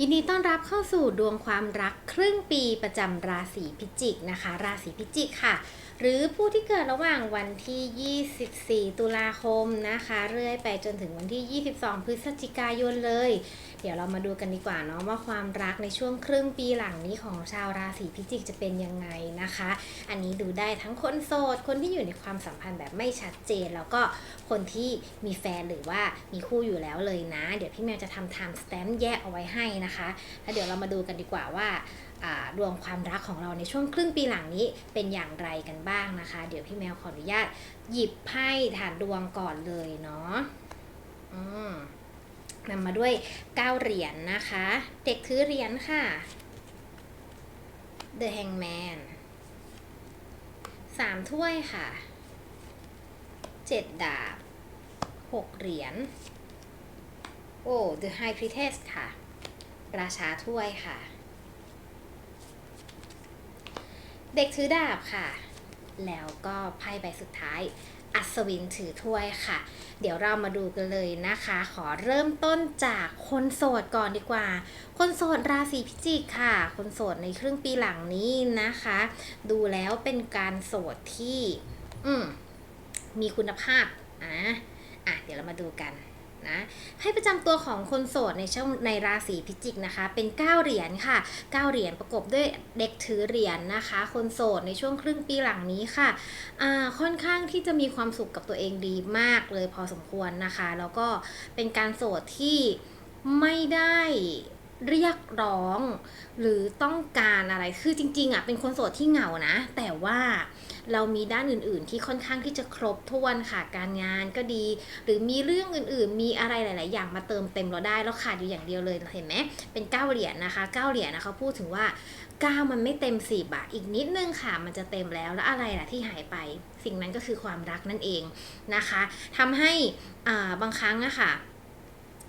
ยินดีต้อนรับเข้าสู่ดวงความรักครึ่งปีประจำราศีพิจิกนะคะ ราศีพิจิกค่ะหรือผู้ที่เกิดระหว่างวันที่ 24 ตุลาคมนะคะ เรื่อยไปจนถึงวันที่ 22 พฤศจิกายนเลย เดี๋ยวเรามาดูกันดีกว่าเนาะว่าความรักในช่วงครึ่งปีหลังนี้ของชาวราศีพิจิกจะเป็นยังไงนะคะ อันนี้ดูได้ทั้งคนโสด คนที่อยู่ในความสัมพันธ์แบบไม่ชัดเจน แล้วก็คนที่มีแฟนหรือว่ามีคู่อยู่แล้วเลยนะ เดี๋ยวพี่แมวจะทำ time stamp แยกเอาไว้ให้นะคะ แล้วเดี๋ยวเรามาดูกันดีกว่าว่าอ่า ดวงความรักของเราในช่วงครึ่งปีหลังนี้เป็นอย่างไรกันบ้างนะคะ เดี๋ยวพี่แมวขออนุญาตหยิบไพ่ฐานดวงก่อนเลยเนาะอืมนำมาด้วย 9 เหรียญนนะคะ เด็กถือเหรียญค่ะ The Hangman สามถ้วยค่ะเจ็ดดาบหกเหรียญ โอ้ The High Priestess ค่ะ ราชาถ้วยค่ะ เด็กถือดาบค่ะ แล้วก็ไพ่ใบสุดท้าย อัศวินถือถ้วยค่ะ เดี๋ยวเรามาดูกันเลยนะคะ ขอเริ่มต้นจากคนโสดก่อนดีกว่า คนโสดราศีพิจิกค่ะ คนโสดในครึ่งปีหลังนี้นะคะ ดูแล้วเป็นการโสดที่ อืมมีคุณภาพอะอะเดี๋ยวเรามาดูกัน นะไพ่ประจำตัวของคนโสดในช่วงในราศีพิจิกนะคะ เป็น 9 เหรียญค่ะ 9 เหรียญประกบด้วยเด็กถือเหรียญนะคะ คนโสดในช่วงครึ่งปีหลังนี้ค่ะอ่าค่อนข้างที่จะมีความสุขกับตัวเองดีมากเลยพอสมควรนะคะ แล้วก็เป็นการโสดที่ไม่ได้เรียกร้อง หรือต้องการอะไรคือจริงๆอะเป็นคนโสดที่เหงานะ แต่ว่า เรามีด้านอื่น ๆ ที่ค่อนข้างที่จะครบถ้วนค่ะการงานก็ดี หรือมีเรื่องอื่น ๆ มีอะไรหลาย ๆ อย่างมาเติมเต็มเราได้แล้วขาดอยู่อย่างเดียวเลยเห็นไหมเป็นเก้าเหรียญนะคะเก้าเหรียญนะเขาพูดถึงว่าเก้ามันไม่เต็มสี่บาทอีกนิดนึงค่ะ มันจะเต็มแล้วแล้วอะไรล่ะที่หายไป สิ่งนั้นก็คือความรักนั่นเองนะคะทำให้บางครั้งอะค่ะ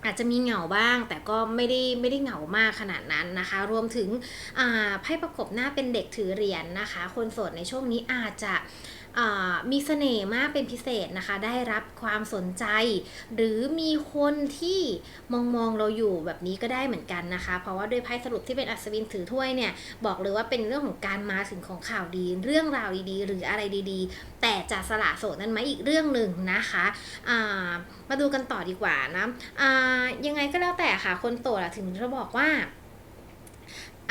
อาจจะมีเหงาบ้าง แต่ก็ไม่ได้ไม่ได้เหงามากขนาดนั้นนะคะ รวมถึงไพ่ประกบหน้าเป็นเด็กถือเหรียญนะคะ คนโสดในช่วงนี้อาจจะ มีเสน่ห์มากเป็นพิเศษนะคะ ได้รับความสนใจ หรือมีคนที่มองมองเราอยู่แบบนี้ก็ได้เหมือนกันนะคะ เพราะว่าด้วยไพ่สรุปที่เป็นอัศวินถือถ้วยเนี่ย บอกเลยว่าเป็นเรื่องของการมาถึงของข่าวดี เรื่องราวดีๆ หรืออะไรดีๆ แต่จะสละโสดนั้นไหมอีกเรื่องหนึ่งนะคะามาดูกันต่อดีกว่านะยังไงก็แล้วแต่ค่ะคนโสดอะถึงจะบอกว่า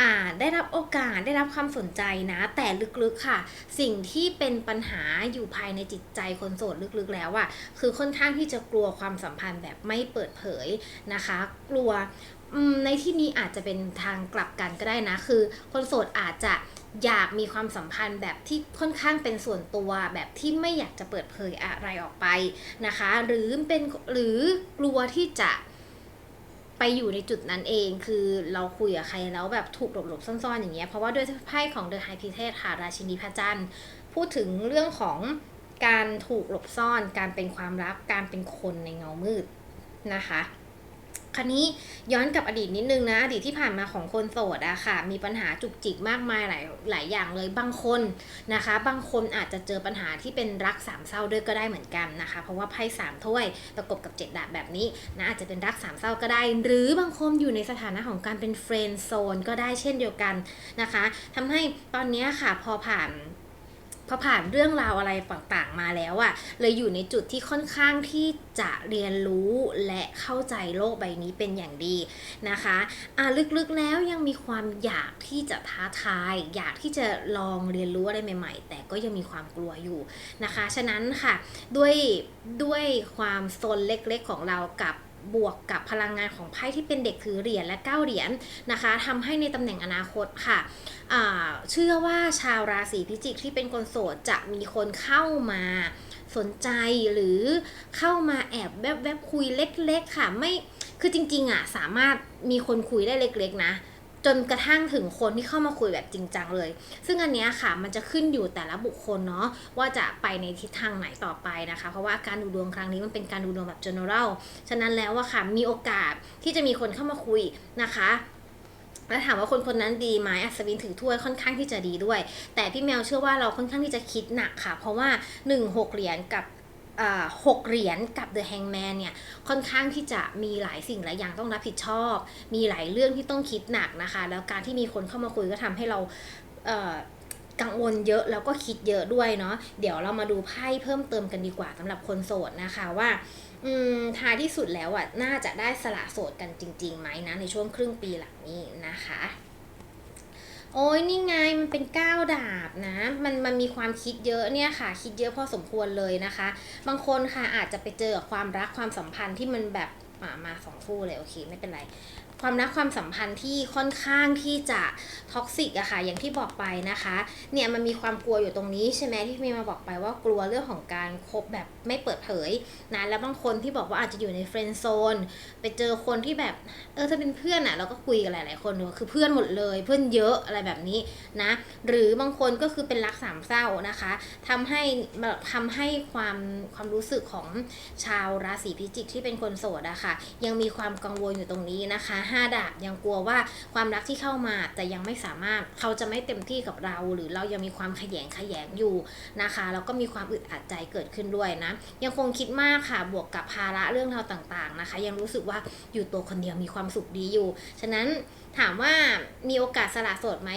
อ่าได้รับโอกาสได้รับความสนใจนะ แต่ลึกๆค่ะ สิ่งที่เป็นปัญหาอยู่ภายในจิตใจคนโสดลึกๆแล้วอะคือค่อนข้างที่จะกลัวความสัมพันธ์แบบไม่เปิดเผยนะคะ กลัวในที่นี้อาจจะเป็นทางกลับกันก็ได้นะ คือ คนโสดอาจจะอยากมีความสัมพันธ์แบบที่ค่อนข้างเป็นส่วนตัวแบบที่ไม่อยากจะเปิดเผยอะไรออกไปนะคะ หรือเป็นหรือกลัวที่จะ ไปอยู่ในจุดนั้นเองคือเราคุยกับใครแล้วแบบถูกหลบๆซ่อนๆอย่างเงี้ยเพราะว่าด้วยไพ่ของเดอะไฮพีเทสค่ะราชินีพระจันทร์พูดถึงเรื่องของการถูกหลบซ่อน การเป็นความลับ การเป็นคนในเงามืดนะคะ คราวนี้ย้อนกับอดีตนิดนึงนะ อดีตที่ผ่านมาของคนโสดอะค่ะ มีปัญหาจุกจิกมากมายหลายหลายอย่างเลยบางคนนะคะ บางคนอาจจะเจอปัญหาที่เป็นรักสามเศร้าด้วยก็ได้เหมือนกันนะคะ เพราะว่าไพ่สามถ้วยประกบกับเจ็ดดาบแบบนี้นะอาจจะเป็นรักสามเศร้าก็ได้ หรือบางคนอยู่ในสถานะของการเป็นเฟรนด์โซนก็ได้เช่นเดียวกันนะคะทำให้ตอนนี้ค่ะพอผ่าน พอผ่านเรื่องราวอะไรต่างๆมาแล้วอะเลยอยู่ในจุดที่ค่อนข้างที่จะเรียนรู้และเข้าใจโลกใบนี้เป็นอย่างดีนะคะอ่าลึกๆแล้วยังมีความอยากที่จะท้าทาย อยากที่จะลองเรียนรู้อะไรใหม่ ๆ แต่ก็ยังมีความกลัวอยู่นะคะ ฉะนั้นค่ะด้วยด้วยความโซนเล็กๆของเรากับ บวกกับพลังงานของไพ่ที่เป็นเด็กถือเหรียญและเก้าเหรียญนะคะทำให้ในตำแหน่งอนาคตค่ะเชื่อว่าชาวราศีพิจิกที่เป็นคนโสดจะมีคนเข้ามาสนใจหรือเข้ามาแอบแวบๆคุยเล็ก ๆ ค่ะไม่คือจริงๆอะสามารถมีคนคุยได้เล็ก ๆ นะ จนกระทั่งถึงคนที่เข้ามาคุยแบบจริงจังเลย ซึ่งอันนี้ค่ะมันจะขึ้นอยู่แต่ละบุคคลเนาะว่าจะไปในทิศทางไหนต่อไปนะคะ เพราะว่าการดูดวงครั้งนี้มันเป็นการดูดวงแบบ general ฉะนั้นแล้วอะค่ะมีโอกาสที่จะมีคนเข้ามาคุยนะคะแล้วถามว่าคนคนนั้นดีไหมอัศวินถือถ้วยค่อนข้างที่จะดีด้วย แต่พี่แมวเชื่อว่าเราค่อนข้างที่จะคิดหนักค่ะ เพราะว่า 1 6 เหรียญกับ หกเหรียญกับ The Hangman เนี่ยค่อนข้างที่จะมีหลายสิ่งหลายอย่างต้องรับผิดชอบ มีหลายเรื่องที่ต้องคิดหนักนะคะ แล้วการที่มีคนเข้ามาคุยก็ทำให้เรากังวลเยอะแล้วก็คิดเยอะด้วยเนาะเดี๋ยวเรามาดูไพ่เพิ่มเติมกันดีกว่าสำหรับคนโสดนะคะว่าท้ายที่สุดแล้วอะน่าจะได้สละโสดกันจริงๆไหมนะในช่วงครึ่งปีหลังนี้นะคะ โอ้ยนี่ไงมันเป็นก้าวดาบนะมันมันมีความคิดเยอะเนี่ยค่ะ คิดเยอะพอสมควรเลยนะคะ บางคนค่ะอาจจะไปเจอกับความรักความสัมพันธ์ที่มันแบบมามาสองคู่เลยโอเคไม่เป็นไร ความรักความสัมพันธ์ที่ค่อนข้างที่จะท็อกซิกอะค่ะอย่างที่บอกไปนะคะ เนี่ยมันมีความกลัวอยู่ตรงนี้ใช่ไหมที่มีมาบอกไปว่ากลัวเรื่องของการคบแบบไม่เปิดเผยนะแล้วบางคนที่บอกว่าอาจจะอยู่ในเฟรนด์โซนไปเจอคนที่แบบเออถ้าเป็นเพื่อนอะเราก็คุยกับหลาย ๆ คนเนอะคือเพื่อนหมดเลยเพื่อนเยอะอะไรแบบนี้นะหรือบางคนก็คือเป็นรักสามเศร้านะคะทำให้ทำให้ความความรู้สึกของชาวราศีพิจิกที่เป็นคนโสดอะค่ะยังมีความกังวลอยู่ตรงนี้นะคะห้าดาบยังกลัวว่าความรักที่เข้ามาแต่ยังไม่สามารถเขาจะไม่เต็มที่กับเรา หรือเรายังมีความขยงขยงอยู่นะคะแล้วก็มีความอึดอัดใจเกิดขึ้นด้วยนะ ยังคงคิดมากค่ะบวกกับภาระเรื่องราวต่างๆนะคะ ยังรู้สึกว่าอยู่ตัวคนเดียวมีความสุขดีอยู่ ฉะนั้นถามว่ามีโอกาสสละโสดไหม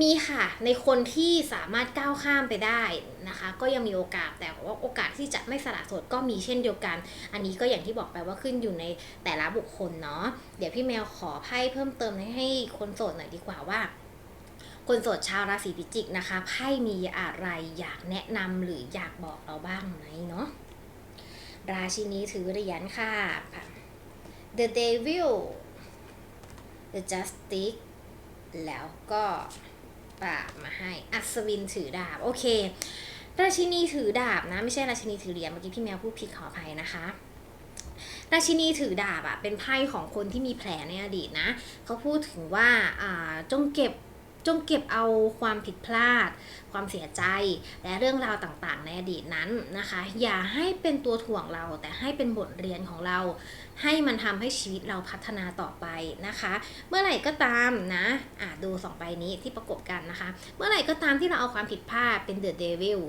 มีค่ะในคนที่สามารถก้าวข้ามไปได้นะคะ ก็ยังมีโอกาสแต่ว่าโอกาสที่จะไม่สละโสดก็มีเช่นเดียวกัน อันนี้ก็อย่างที่บอกไปว่าขึ้นอยู่ในแต่ละบุคคลเนาะเดี๋ยวพี่แมวขอไพ่เพิ่มเติมให้คนโสดหน่อยดีกว่าว่า คนโสดชาวราศีพิจิกนะคะไพ่มีอะไรอยากแนะนำหรืออยากบอกเราบ้างไหมเนาะราชินีถือเหรียญค่ะ The Devil The Justice แล้วก็ ปาบมาให้ อัศวินถือดาบ โอเค ราชินีถือดาบนะ ไม่ใช่ราชินีถือเหรียญเมื่อกี้พี่แมวพูดผิดขออภัยนะคะราชินีถือดาบอะเป็นไพ่ของคนที่มีแผลในอดีตนะ เขาพูดถึงว่าจงเก็บ จงเก็บเอาความผิดพลาด ความเสียใจ และเรื่องราวต่างๆ ในอดีตนั้นนะคะ อย่าให้เป็นตัวถ่วงเราแต่ให้เป็นบทเรียนของเรา ให้มันทำให้ชีวิตเราพัฒนาต่อไปนะคะ เมื่อไหร่ก็ตามนะอะดูสองใบนี้ที่ประกบกันนะคะ เมื่อไหร่ก็ตามที่เราเอาความผิดพลาดเป็นเดอะเดวิล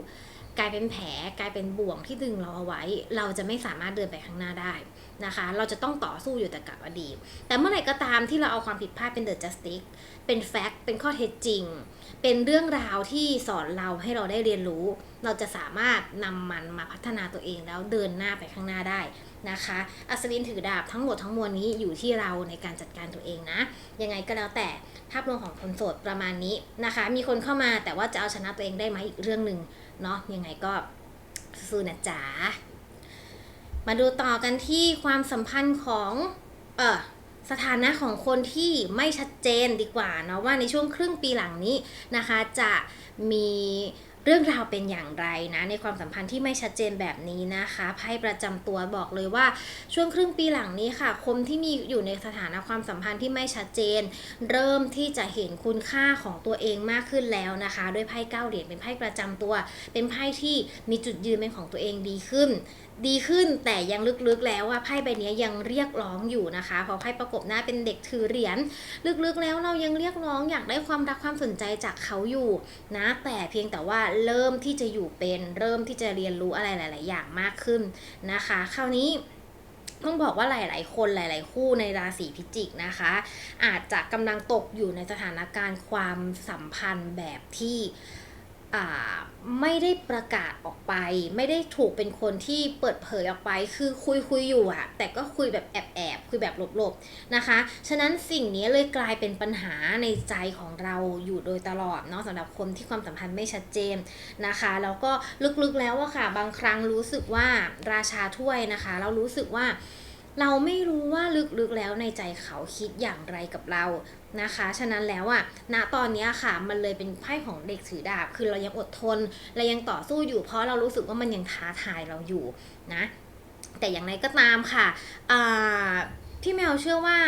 กลายเป็นแผลกลายเป็นบ่วงที่ดึงเราเอาไว้ เราจะไม่สามารถเดินไปข้างหน้าได้ นะคะ เราจะต้องต่อสู้อยู่แต่กับอดีต แต่เมื่อไหร่ก็ตามที่เราเอาความผิดพลาดเป็นเดอะจัสติกเป็นแฟกต์ เป็นข้อเท็จจริง เป็นเรื่องราวที่สอนเราให้เราได้เรียนรู้ เราจะสามารถนำมันมาพัฒนาตัวเองแล้วเดินหน้าไปข้างหน้าได้นะคะ อัศวินถือดาบทั้งหมดทั้งมวลนี้อยู่ที่เราในการจัดการตัวเองนะ ยังไงก็แล้วแต่ภาพรวมของคนโสดประมาณนี้นะคะ มีคนเข้ามาแต่ว่าจะเอาชนะตัวเองได้ไหมอีกเรื่องหนึ่งเนาะ ยังไงก็สู้นะจ๊ะ มาดูต่อกันที่ความสัมพันธ์ของเออสถานะของคนที่ไม่ชัดเจนดีกว่าเนาะว่าในช่วงครึ่งปีหลังนี้นะคะจะมีเรื่องราวเป็นอย่างไรนะในความสัมพันธ์ที่ไม่ชัดเจนแบบนี้นะคะไพ่ประจำตัวบอกเลยว่าช่วงครึ่งปีหลังนี้ค่ะ คนที่มีอยู่ในสถานะความสัมพันธ์ที่ไม่ชัดเจน เริ่มที่จะเห็นคุณค่าของตัวเองมากขึ้นแล้วนะคะ ด้วยไพ่เก้าเหรียญเป็นไพ่ประจำตัว เป็นไพ่ที่มีจุดยืนเป็นของตัวเองดีขึ้น ดีขึ้นแต่ยังลึกๆแล้วว่าไพ่ใบนี้ยังเรียกร้องอยู่นะคะเพราะไพ่ประกบหน้าเป็นเด็กถือเหรียญลึกๆแล้วเรายังเรียกร้องอยากได้ความรักความสนใจจากเขาอยู่นะ แต่เพียงแต่ว่าเริ่มที่จะอยู่เป็นเริ่มที่จะเรียนรู้อะไรหลาย ๆ อย่างมากขึ้นนะคะ คราวนี้ต้องบอกว่าหลาย ๆ คนหลาย ๆ คู่ในราศีพิจิกนะคะ อาจจะกำลังตกอยู่ในสถานการณ์ความสัมพันธ์แบบที่ ไม่ได้ประกาศออกไป ไม่ได้ถูกเป็นคนที่เปิดเผยออกไป คือคุยคุยอยู่อะแต่ก็คุยแบบแอบแอบคุยแบบหลบๆนะคะ ฉะนั้นสิ่งนี้เลยกลายเป็นปัญหาในใจของเราอยู่โดยตลอดเนาะสำหรับคนที่ความสัมพันธ์ไม่ชัดเจนนะคะแล้วก็ลึกๆแล้วอะค่ะ บางครั้งรู้สึกว่าราชาถ้วยนะคะ เรารู้สึกว่า เราไม่รู้ว่าลึกๆแล้วในใจเขาคิดอย่างไรกับเรานะคะ ฉะนั้นแล้วอะณตอนนี้ค่ะ มันเลยเป็นไพ่ของเด็กถือดาบ คือเรายังอดทน เรายังต่อสู้อยู่ เพราะเรารู้สึกว่ามันยังท้าทายเราอยู่นะ แต่อย่างไรก็ตามค่ะพี่แมวเชื่อว่า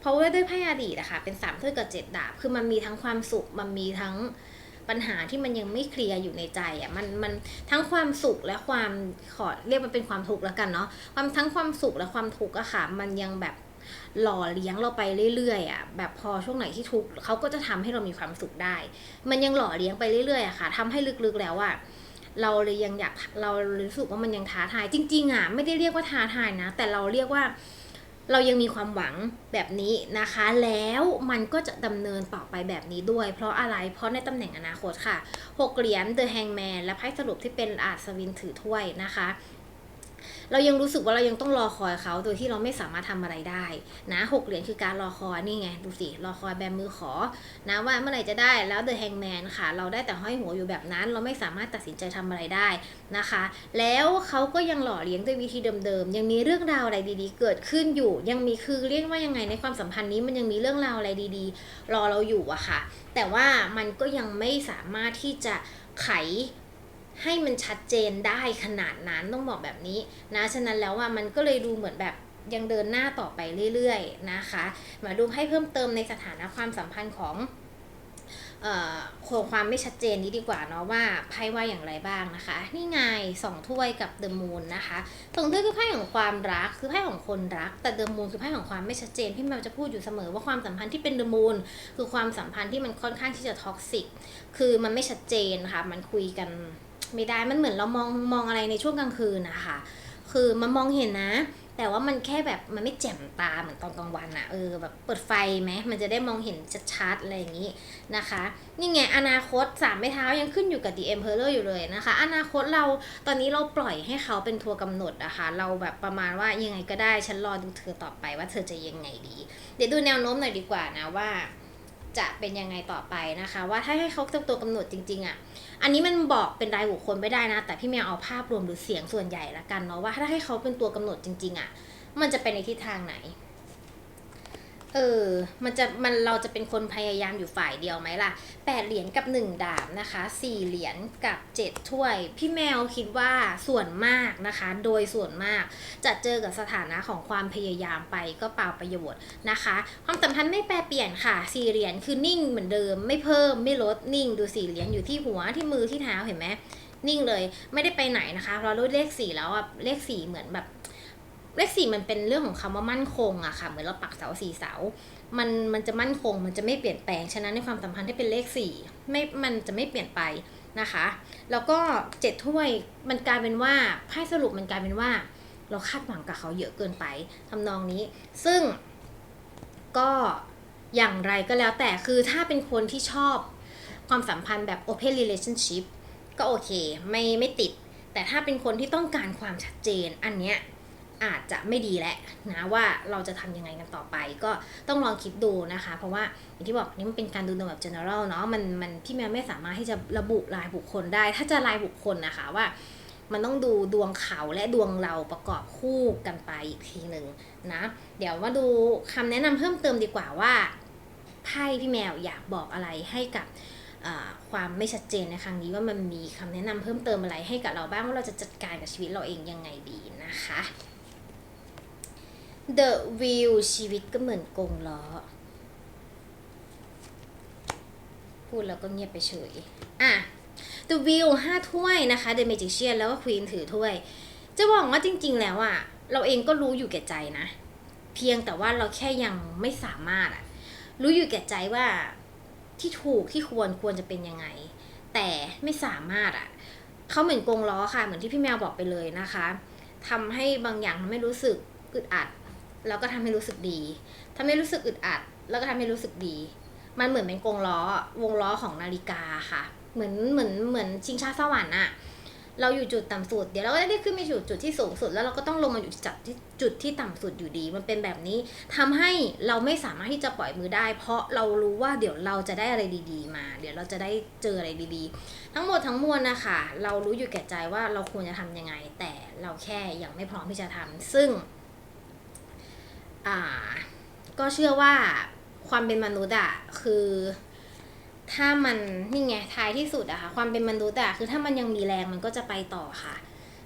เพราะว่าด้วยไพ่อดีตอะค่ะ เป็นสามถ้วยกับเจ็ดดาบ คือมันมีทั้งความสุข มันมีทั้ง ปัญหาที่มันยังไม่เคลียร์อยู่ในใจอะมันมันทั้งความสุขและความขอเรียกมันเป็นความทุกข์แล้วกันเนาะความทั้งความสุขและความทุกข์อะค่ะ มันยังแบบหล่อเลี้ยงเราไปเรื่อยๆอะแบบพอช่วงไหนที่ทุกข์เขาก็จะทำให้เรามีความสุขได้ มันยังหล่อเลี้ยงไปเรื่อยๆอะค่ะทำให้ลึกๆแล้วอะเราเลยยังอยากเรารู้สึกว่ามันยังท้าทาย จริง ๆอะไม่ได้เรียกว่าท้าทายนะ แต่เราเรียกว่า เรายังมีความหวังแบบนี้นะคะ แล้วมันก็จะดำเนินต่อไปแบบนี้ด้วย เพราะอะไรเพราะในตำแหน่งอนาคตค่ะ 6 เหรียญ The Hangman และไพ่สรุปที่เป็นอาสวินถือถ้วยนะคะ เรายังรู้สึกว่าเรายังต้องรอคอยเขาโดยที่เราไม่สามารถทำอะไรได้ นะหกเหรียญคือการรอคอยนี่ไงดูสิรอคอยแบมือขอ นะว่าเมื่อไหร่จะได้แล้วเดอะแฮงแมนค่ะ เราได้แต่ห้อยหัวอยู่แบบนั้น เราไม่สามารถตัดสินใจทำอะไรได้นะคะ แล้วเขาก็ยังหล่อเลี้ยงด้วยวิธีเดิมๆยังมีเรื่องราวอะไรดีๆ เกิดขึ้นอยู่ ยังมีคือเรียกว่ายังไงในความสัมพันธ์นี้มันยังมีเรื่องราวอะไรดีๆ รอเราอยู่อะค่ะ แต่ว่ามันก็ยังไม่สามารถที่จะไข ให้มันชัดเจนได้ขนาดนั้นต้องบอกแบบนี้นะฉะนั้นแล้วว่ามันก็เลยดูเหมือนแบบยังเดินหน้าต่อไปเรื่อยๆนะคะ มาดูให้เพิ่มเติมในสถานะความสัมพันธ์ของเอ่อคงความไม่ชัดเจนนี้ดีกว่าเนาะว่าไพ่ว่าอย่างไรบ้างนะคะ นี่ไงสองถ้วยกับเดอะมูนนะคะสองถ้วยคือไพ่ของความรักคือไพ่ของคนรัก แต่เดอะมูนคือไพ่ของความไม่ชัดเจนพี่แมวจะพูดอยู่เสมอว่าความสัมพันธ์ที่เป็นเดอะมูนคือความสัมพันธ์ที่มันค่อนข้างที่จะท็อกซิกคือมันไม่ชัดเจนค่ะมันคุยกัน ไม่ได้มันเหมือนเรามองมองอะไรในช่วงกลางคืนนะคะคือมันมองเห็นนะ แต่ว่ามันแค่แบบมันไม่แจ่มตาเหมือนตอนกลางวันอะเออแบบเปิดไฟไหมมันจะได้มองเห็นชัดๆอะไรอย่างนี้นะคะ นี่ไงอนาคตสามไม้เท้ายังขึ้นอยู่กับ The Emperor อยู่เลยนะคะ อนาคตเราตอนนี้เราปล่อยให้เขาเป็นทัวร์กำหนดนะคะ เราแบบประมาณว่ายังไงก็ได้ฉันรอดูเธอต่อไปว่าเธอจะยังไงดี เดี๋ยวดูแนวโน้มหน่อยดีกว่านะว่า จะเป็นยังไงต่อไปนะคะ ว่าถ้าให้เขาเป็นตัวกำหนดจริงๆอะ อันนี้มันบอกเป็นรายบุคคลไม่ได้นะ แต่พี่แมวเอาภาพรวมหรือเสียงส่วนใหญ่ละกันเนาะว่าถ้าให้เขาเป็นตัวกำหนดจริง ๆอะ่ะมันจะเป็นในทิศทางไหน เออ มันจะมันเราจะเป็นคนพยายามอยู่ฝ่ายเดียวไหมล่ะแปดเหรียญกับหนึ่งดาบนะคะสี่เหรียญกับเจ็ดถ้วย พี่แมวคิดว่าส่วนมากนะคะ โดยส่วนมากจะเจอกับสถานะของความพยายามไปก็เปล่าประโยชน์นะคะ ความสัมพันธ์ไม่แปรเปลี่ยนค่ะสี่เหรียญคือนิ่งเหมือนเดิม ไม่เพิ่มไม่ลดนิ่ง ดูสี่เหรียญอยู่ที่หัวที่มือที่เท้าเห็นไหมนิ่งเลยไม่ได้ไปไหนนะคะเพราะรู้เลขสี่แล้วอะเลขสี่เหมือนแบบ เลขสี่มันเป็นเรื่องของคำว่ามั่นคงอะค่ะ เหมือนเราปักเสาสี่เสา มันมันจะมั่นคง มันจะไม่เปลี่ยนแปลง ฉะนั้นในความสัมพันธ์ที่เป็นเลขสี่ไม่ มันจะไม่เปลี่ยนไปนะคะ แล้วก็เจ็ดถ้วยมันกลายเป็นว่าไพ่สรุปมันกลายเป็นว่า เราคาดหวังกับเขาเยอะเกินไปทำนองนี้ ซึ่งก็อย่างไรก็แล้วแต่คือถ้าเป็นคนที่ชอบความสัมพันธ์แบบ open relationship ก็โอเค ไม่ไม่ติด แต่ถ้าเป็นคนที่ต้องการความชัดเจนอันเนี้ย อาจจะไม่ดีแหละนะว่าเราจะทำยังไงกันต่อไป ก็ต้องลองคิดดูนะคะ เพราะว่าอย่างที่บอกนี่มันเป็นการดูดวงแบบ general เนาะมันมันพี่แมวไม่สามารถที่จะระบุรายบุคคลได้ ถ้าจะรายบุคคลนะคะว่า มันต้องดูดวงเขาและดวงเราประกอบคู่กันไปอีกทีหนึ่งนะเดี๋ยวมาดูคำแนะนำเพิ่มเติมดีกว่าว่าไพ่พี่แมวอยากบอกอะไรให้กับความไม่ชัดเจนในครั้งนี้ว่ามันมีคำแนะนำเพิ่มเติมอะไรให้กับเราบ้างว่าเราจะจัดการกับชีวิตเราเองยังไงดีนะคะ The Wheel ชีวิตก็เหมือนกงล้อ พูดแล้วก็เงียบไปเฉย อะ The Wheel ห้าถ้วยนะคะ The Magician แล้วก็ Queen ถือถ้วย จะบอกว่าจริง ๆ แล้วอะเราเองก็รู้อยู่แก่ใจนะ เพียงแต่ว่าเราแค่ยังไม่สามารถอะรู้อยู่แก่ใจว่าที่ถูกที่ควรควรจะเป็นยังไง แต่ไม่สามารถอะเขาเหมือนกงล้อค่ะ เหมือนที่พี่แมวบอกไปเลยนะคะทำให้บางอย่างทำให้รู้สึกอึดอัด แล้วก็ทำให้รู้สึกดีทำให้รู้สึกอึดอัด แล้วก็ทำให้รู้สึกดี มันเหมือนเป็นกงล้อวงล้อของนาฬิกาค่ะ เหมือนเหมือนเหมือนชิงช้าสวรรค์อะเราอยู่จุดต่ำสุด เดี๋ยวเราก็ได้ขึ้นไปอยู่จุดที่สูงสุด แล้วเราก็ต้องลงมาอยู่จุดที่จุดที่ต่ำสุดอยู่ดี มันเป็นแบบนี้ทำให้เราไม่สามารถที่จะปล่อยมือได้ เพราะเรารู้ว่าเดี๋ยวเราจะได้อะไรดีๆ มา เดี๋ยวเราจะได้เจออะไรดีๆ ทั้งหมดทั้งมวลนะคะ เรารู้อยู่แก่ใจว่าเราควรจะทำยังไง แต่เราแค่ยังไม่พร้อมที่จะทำซึ่ง อ่า ก็เชื่อว่าความเป็นมนุษย์อะคือ ถ้ามันนี่ไงท้ายที่สุดอะค่ะความเป็นมนุษย์อะคือถ้ามันยังมีแรงมันก็จะไปต่อค่ะ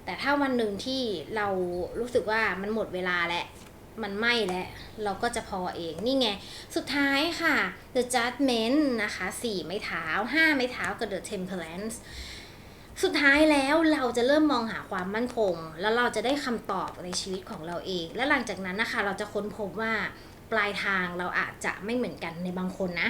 แต่ถ้าวันหนึ่งที่เรารู้สึกว่ามันหมดเวลาแล้วมันไม่แล้วเราก็จะพอเองนี่ไง สุดท้ายค่ะ The Judgment นะคะสี่ไม้เท้าห้าไม้เท้ากับ The Temperance สุดท้ายแล้วเราจะเริ่มมองหาความมั่นคง แล้วเราจะได้คำตอบในชีวิตของเราเอง และหลังจากนั้นนะคะ เราจะค้นพบว่าปลายทางเราอาจจะไม่เหมือนกันในบางคนนะ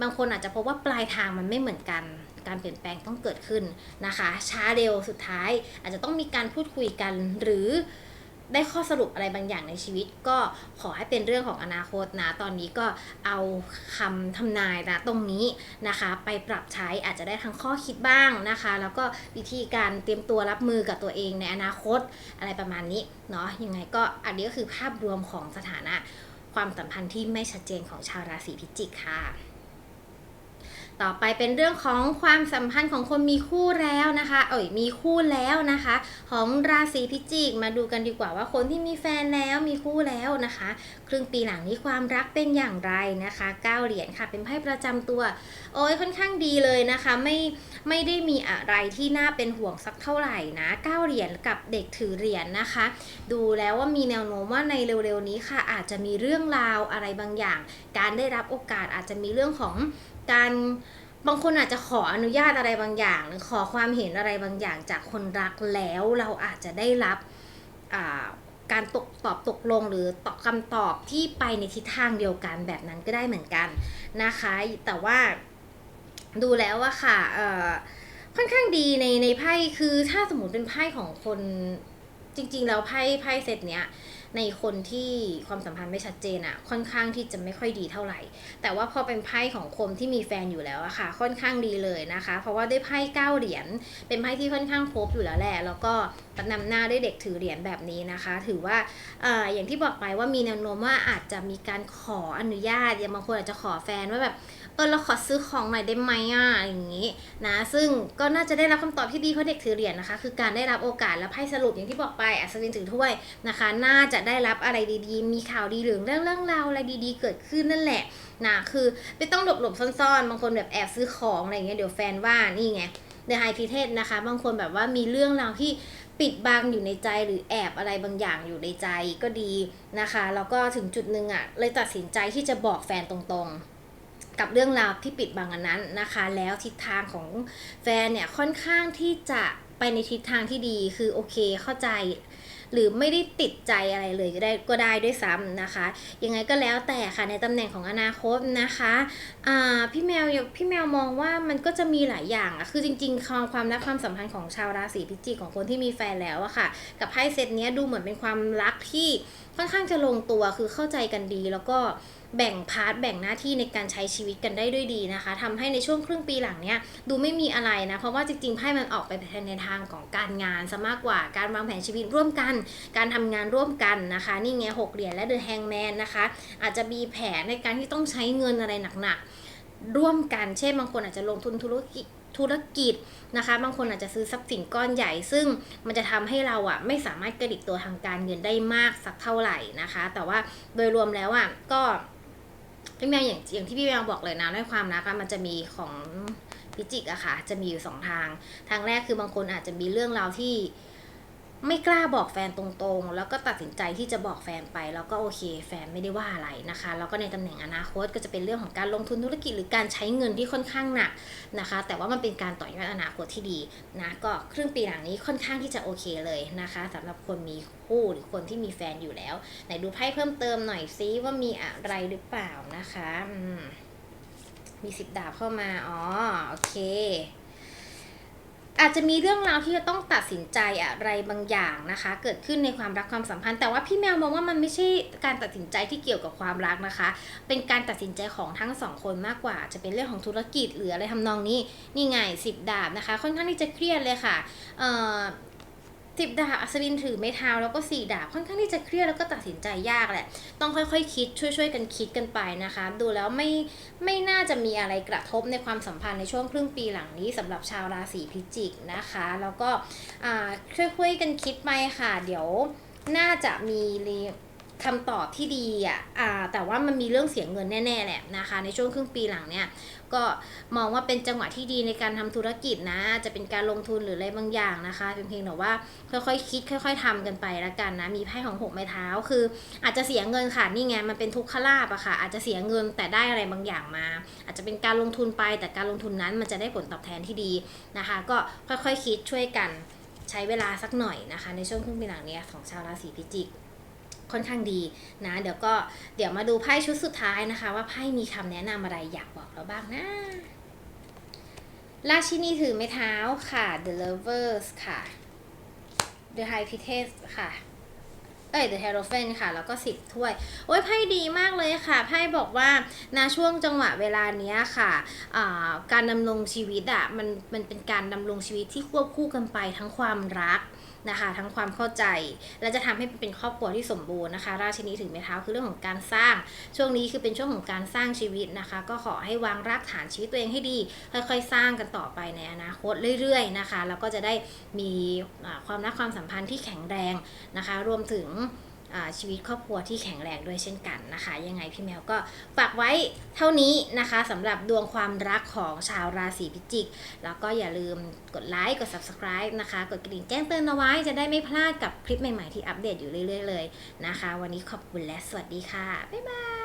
บางคนอาจจะพบว่าปลายทางมันไม่เหมือนกัน การเปลี่ยนแปลงต้องเกิดขึ้นนะคะ ช้าเร็วสุดท้ายอาจจะต้องมีการพูดคุยกันหรือ ได้ข้อสรุปอะไรบางอย่างในชีวิต ก็ขอให้เป็นเรื่องของอนาคตนะ ตอนนี้ก็เอาคำทำนายนะตรงนี้นะคะ ไปปรับใช้อาจจะได้ทั้งข้อคิดบ้างนะคะ แล้วก็วิธีการเตรียมตัวรับมือกับตัวเองในอนาคตอะไรประมาณนี้เนาะยังไงก็อันนี้ก็คือภาพรวมของสถานะความสัมพันธ์ที่ไม่ชัดเจนของชาวราศีพิจิกค่ะ ต่อไปเป็นเรื่องของความสัมพันธ์ของคนมีคู่แล้วนะคะ เอ่ยมีคู่แล้วนะคะ ของราศีพิจิกมาดูกันดีกว่าว่าคนที่มีแฟนแล้วมีคู่แล้วนะคะ ครึ่งปีหลังนี้ความรักเป็นอย่างไรนะคะเก้าเหรียญค่ะเป็นไพ่ประจำตัว โอ้ยค่อนข้างดีเลยนะคะไม่ไม่ได้มีอะไรที่น่าเป็นห่วงสักเท่าไหร่นะเก้าเหรียญกับเด็กถือเหรียญนะคะ ดูแล้วว่ามีแนวโน้มว่าในเร็วๆนี้ค่ะ อาจจะมีเรื่องราวอะไรบางอย่าง การได้รับโอกาสอาจจะมีเรื่องของการบางคนอาจจะขออนุญาตอะไรบางอย่าง หรือขอความเห็นอะไรบางอย่างจากคนรักแล้วเราอาจจะได้รับการตกตอบตกลงหรือตอบคำตอบที่ไปในทิศทางเดียวกันแบบนั้นก็ได้เหมือนกันนะคะ แต่ว่าดูแล้วอะค่ะค่อนข้างดีในในไพ่คือถ้าสมมติเป็นไพ่ของคนจริง ๆ แล้วไพ่ไพ่เซตเนี้ย ในคนที่ความสัมพันธ์ไม่ชัดเจนอะค่อนข้างที่จะไม่ค่อยดีเท่าไหร่ แต่ว่าพอเป็นไพ่ของคนที่มีแฟนอยู่แล้วอะค่ะ ค่อนข้างดีเลยนะคะ เพราะว่าได้ไพ่เก้าเหรียญเป็นไพ่ที่ค่อนข้างพบอยู่แล้วแหละแล้วก็นำหน้าด้วยเด็กถือเหรียญแบบนี้นะคะ ถือว่าออย่างที่บอกไปว่ามีแนวโน้มว่าอาจจะมีการขออนุญาตอย่างบางคนอาจจะขอแฟนว่าแบบ เออเราขอซื้อของหน่อยได้ไหมอะอย่างนี้นะซึ่งก็น่าจะได้รับคำตอบที่ดีเพราะเด็กถือเหรียญนะคะ คือการได้รับโอกาสและไพ่สรุปอย่างที่บอกไปอัศวินถือถ้วยนะคะ น่าจะได้รับอะไรดีๆ มีข่าวดีหรือเรื่องเรื่องราวอะไรดีๆ เกิดขึ้นนั่นแหละนะคือไม่ต้องหลบๆซ่อนๆ บางคนแบบแอบซื้อของอะไรอย่างเงี้ยเดี๋ยวแฟนว่านี่ไงเดอะไฮพิเทศนะคะ บางคนแบบว่ามีเรื่องราวที่ปิดบังอยู่ในใจหรือแอบอะไรบางอย่างอยู่ในใจก็ดีนะคะ แล้วก็ถึงจุดหนึ่งอะ่ะเลยตัดสินใจที่จะบอกแฟนตรงๆ กับเรื่องราวที่ปิดบังอันนั้นนะคะ แล้วทิศทางของแฟนเนี่ยค่อนข้างที่จะไปในทิศทางที่ดีคือโอเคเข้าใจ หรือไม่ได้ติดใจอะไรเลยก็ได้ก็ได้ด้วยซ้ำนะคะ ยังไงก็แล้วแต่ค่ะในตำแหน่งของอนาคตนะคะอ่าพี่แมวพี่แมวมองว่ามันก็จะมีหลายอย่างอะคือจริงๆความความรักความสัมพันธ์ของชาวราศีพิจิกของคนที่มีแฟนแล้วอะค่ะ กับไพ่เซตเนี้ยดูเหมือนเป็นความรักที่ค่อนข้างจะลงตัวคือเข้าใจกันดีแล้วก็ แบ่งพาร์ทแบ่งหน้าที่ในการใช้ชีวิตกันได้ด้วยดีนะคะทำให้ในช่วงครึ่งปีหลังเนี้ยดูไม่มีอะไรนะ เพราะว่าจริงๆไพ่มันออกไปในทางของการงานซะมากกว่าการวางแผนชีวิตร่วมกัน การทำงานร่วมกันนะคะ นี่ไงหกเหรียญและเดอะแฮงแมนนะคะ อาจจะมีแผนในการที่ต้องใช้เงินอะไรหนักๆ ร่วมกันเช่นบางคนอาจจะลงทุนธุรกิจธุรกิจนะคะ บางคนอาจจะซื้อทรัพย์สินก้อนใหญ่ ซึ่งมันจะทำให้เราอะไม่สามารถกระดิกตัวทางการเงินได้มากสักเท่าไหร่นะคะ แต่ว่าโดยรวมแล้วอะก็ พี่แมวอย่างอย่างที่พี่แมวบอกเลยนะในความรักอะมันจะมีของพิจิกอะค่ะ จะมีอยู่สองทาง ทางแรกคือบางคนอาจจะมีเรื่องราวที่ ไม่กล้าบอกแฟนตรงๆ แล้วก็ตัดสินใจที่จะบอกแฟนไป แล้วก็โอเค แฟนไม่ได้ว่าอะไรนะคะ แล้วก็ในตำแหน่งอนาคตก็จะเป็นเรื่องของการลงทุนธุรกิจหรือการใช้เงินที่ค่อนข้างหนักนะคะ แต่ว่ามันเป็นการต่อยอดอนาคตที่ดีนะ ก็ครึ่งปีหลังนี้ค่อนข้างที่จะโอเคเลยนะคะสำหรับคนมีคู่หรือคนที่มีแฟนอยู่แล้วไหนดูไพ่เพิ่มเติมหน่อยซิว่ามีอะไรหรือเปล่านะคะมีสิบดาบเข้ามา อ๋อ โอเค อาจจะมีเรื่องราวที่จะต้องตัดสินใจอะไรบางอย่างนะคะ เกิดขึ้นในความรักความสัมพันธ์ แต่ว่าพี่แมวมองว่ามันไม่ใช่การตัดสินใจที่เกี่ยวกับความรักนะคะ เป็นการตัดสินใจของทั้งสองคนมากกว่า จะเป็นเรื่องของธุรกิจหรืออะไรทำนองนี้ นี่ไงสิบดาบนะคะ ค่อนข้างที่จะเครียดเลยค่ะ เอ่อ สิบดาบอัศวินถือไม้เท้าแล้วก็สี่ดาบค่อนข้างที่จะเครียดแล้วก็ตัดสินใจยากแหละ ต้องค่อยๆคคิดช่วยๆกันคิดกันไปนะคะ ดูแล้วไม่ไม่น่าจะมีอะไรกระทบในความสัมพันธ์ในช่วงครึ่งปีหลังนี้สำหรับชาวราศีพิจิกนะคะ แล้วก็อ่าช่วยๆกันคิดไปค่ะ เดี๋ยวน่าจะมีคำตอบที่ดีอะอ่าแต่ว่ามันมีเรื่องเสียเงินแน่ๆแหละนะคะ ในช่วงครึ่งปีหลังเนี่ย ก็มองว่าเป็นจังหวะที่ดีในการทำธุรกิจนะ จะเป็นการลงทุนหรืออะไรบางอย่างนะคะเป็นเพียงแต่ว่าค่อยๆคิด ค่อย ๆทำกันไปละกันนะ มีไพ่ของหกไม้เท้าคือ อาจจะเสียเงินค่ะนี่ไงมันเป็นทุกขลาบอะค่ะ อาจจะเสียเงินแต่ได้อะไรบางอย่างมา อาจจะเป็นการลงทุนไปแต่การลงทุนนั้นมันจะได้ผลตอบแทนที่ดีนะคะ ก็ค่อยๆคคิดช่วยกันใช้เวลาสักหน่อยนะคะ ในช่วงครึ่งปีหลังนี้ของชาวราศีพิจิก ค่อนข้างดีนะเดี๋ยวก็เดี๋ยวมาดูไพ่ชุดสุดท้ายนะคะ ว่าไพ่มีคำแนะนำอะไรอยากบอกเราบ้างนะราชินีถือไม้เท้าค่ะ The Lovers ค่ะ The High Priestess ค่ะ เอ้ย The Hierophant ค่ะ แล้วก็สิบถ้วย โอ้ยไพ่ดีมากเลยค่ะ ไพ่บอกว่าณช่วงจังหวะเวลาเนี้ยค่ะการดำรงชีวิตอะมันมันเป็นการดำรงชีวิตที่ควบคู่กันไปทั้งความรัก นะคะ ทั้งความเข้าใจ และจะทำให้เป็นครอบครัวที่สมบูรณ์นะคะ ราชินีถึงไม้เท้าคือเรื่องของการสร้าง ช่วงนี้คือเป็นช่วงของการสร้างชีวิตนะคะ ก็ขอให้วางรากฐานชีวิตตัวเองให้ดี ค่อยๆ สร้างกันต่อไปในอนาคตเรื่อยๆนะคะ แล้วก็จะได้มีความรักความสัมพันธ์ที่แข็งแรงนะคะ รวมถึง ชีวิตครอบครัวที่แข็งแรงด้วยเช่นกันนะคะ ยังไงพี่แมวก็ฝากไว้เท่านี้นะคะสำหรับดวงความรักของชาวราศีพิจิก แล้วก็อย่าลืมกดไลค์กด subscribe นะคะ กดกระดิ่งแจ้งเตือนเอาไว้จะได้ไม่พลาดกับคลิปใหม่ๆที่อัปเดตอยู่เรื่อยๆเลยนะคะ วันนี้ขอบคุณและสวัสดีค่ะ บ๊ายบาย